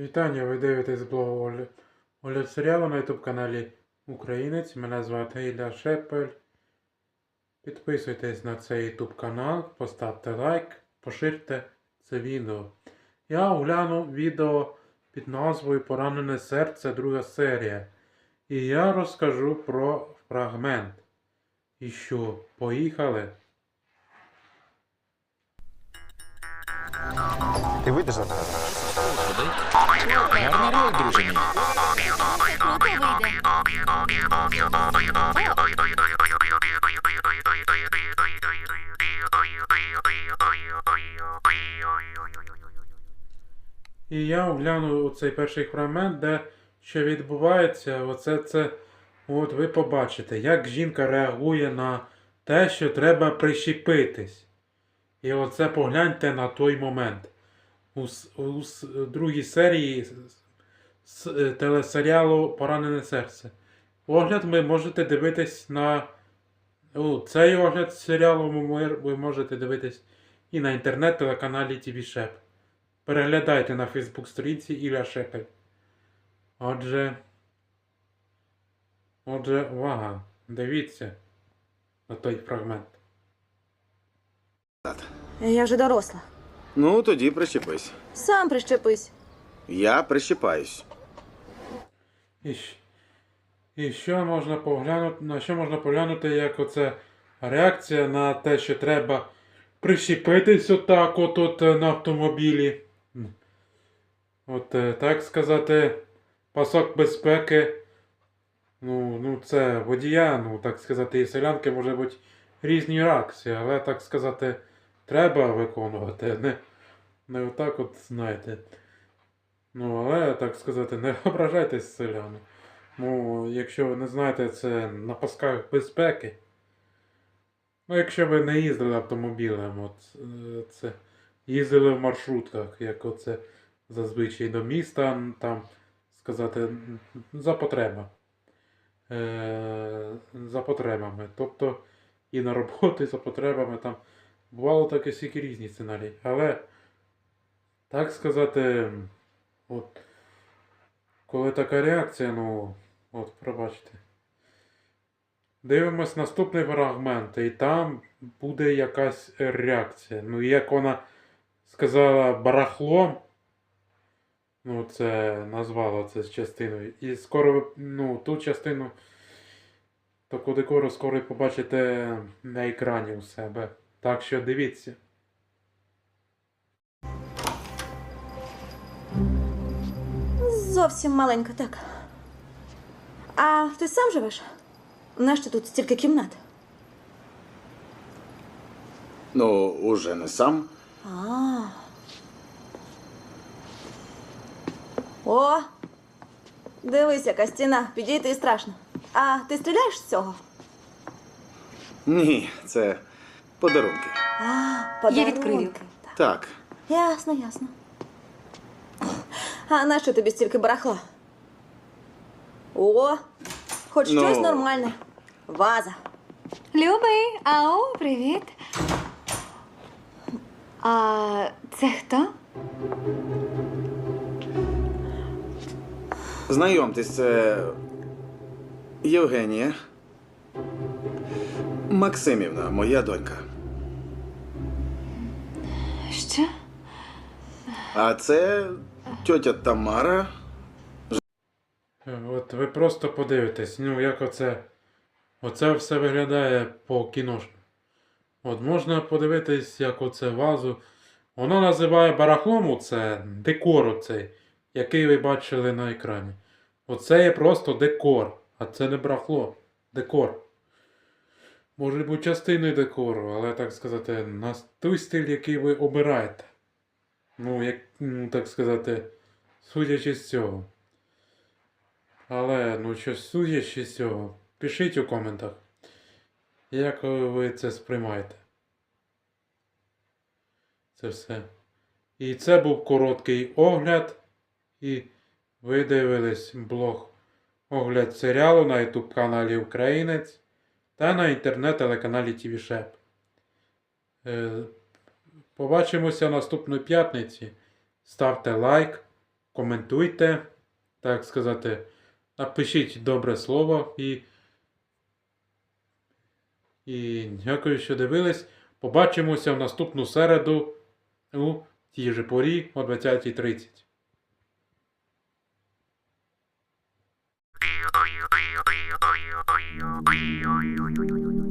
Вітання, ви дивитесь блог Оля. Серіалу на YouTube каналі Українець. Мене звати Ілля Шепель. Підписуйтесь на цей YouTube канал, поставте лайк, поширте це відео. Я огляну відео під назвою Поранене серце, друга серія. І я розкажу про фрагмент. І що, поїхали? Ти вийдеш за мене? Гарна роль, друже мій. І я огляну оцей перший фрагмент, де що відбувається, оце це. От ви побачите, як жінка реагує на те, що треба прищепитись. І оце погляньте на той момент. У, у другій серії с- е, телесеріалу Поранене серце. Огляд ви можете дивитись на. О, цей огляд серіалу ви можете дивитись і на інтернет-телеканалі TV Шеп. Переглядайте на Фейсбук сторінці Ілля Шепель. Отже. Отже, увага. Дивіться на той фрагмент. Я вже доросла. Ну, тоді прищепись. Сам прищепись. Я прищепаюсь. І, щ- і що можна поглянути, на що можна поглянути, як оце реакція на те, що треба прищепитись отак от, от е, на автомобілі. М. От е, так сказати, пасок безпеки. Ну, ну це водія, ну так сказати, і селянки може бути різні реакції, але так сказати, треба виконувати. Не, не отак от, знаєте. Ну, але, так сказати, не ображайтесь селяни. Ну, якщо ви не знаєте, це на пасках безпеки. Ну, якщо ви не їздили автомобілем, от е, це їздили в маршрутках, як оце зазвичай до міста, там сказати, за потреба. Е, за потребами. Тобто і на роботу, і за потребами там бувало таке всякі різні сценарії. Але, так сказати, От. Коли така реакція, ну, от, пробачте. Дивимось наступний фрагмент, і там буде якась реакція. Ну, як вона сказала барахлом, ну, це назвала це з частиною. І скоро ну, ту частину таку декору скоро побачите на екрані у себе. Так що дивіться. Зовсім маленька, так. А ти сам живеш? Нащо тут стільки кімнат? Ну, уже не сам. А. О! Дивись, яка стіна. Підійти страшно. А ти стріляєш з цього? Ні, це подарунки. А, подарунки. відкрию. Так. Так. Ясно, ясно. А нащо тобі стільки барахла? О, хоч Ну. щось нормальне. Ваза. Любий, ау, привіт. А це хто? Знайомтесь, це Євгенія. Максимівна, моя донька. Що? А це тьотя Тамара. От ви просто подивитесь, ну як оце. Оце все виглядає по кіношку. От можна подивитись, як оце вазу. Воно називає барахлом оце декор оцей, який ви бачили на екрані. Оце є просто декор, а це не барахло. Декор. Може бути частиною декору, але так сказати, на той стиль, який ви обираєте. Ну, як, ну, так сказати, судячи з цього. Але, ну що судячи з цього, пишіть у коментах, як ви це сприймаєте. Це все. І це був короткий огляд. І ви дивились блог огляд серіалу на YouTube каналі Українець та на інтернет-телеканалі ТВШЕП. Е, побачимося наступної п'ятниці. Ставте лайк, коментуйте, так сказати, напишіть добре слово і. І дякую, що дивились. Побачимося в наступну середу у тій же порі о 20.30. おいおいおいおいおいおい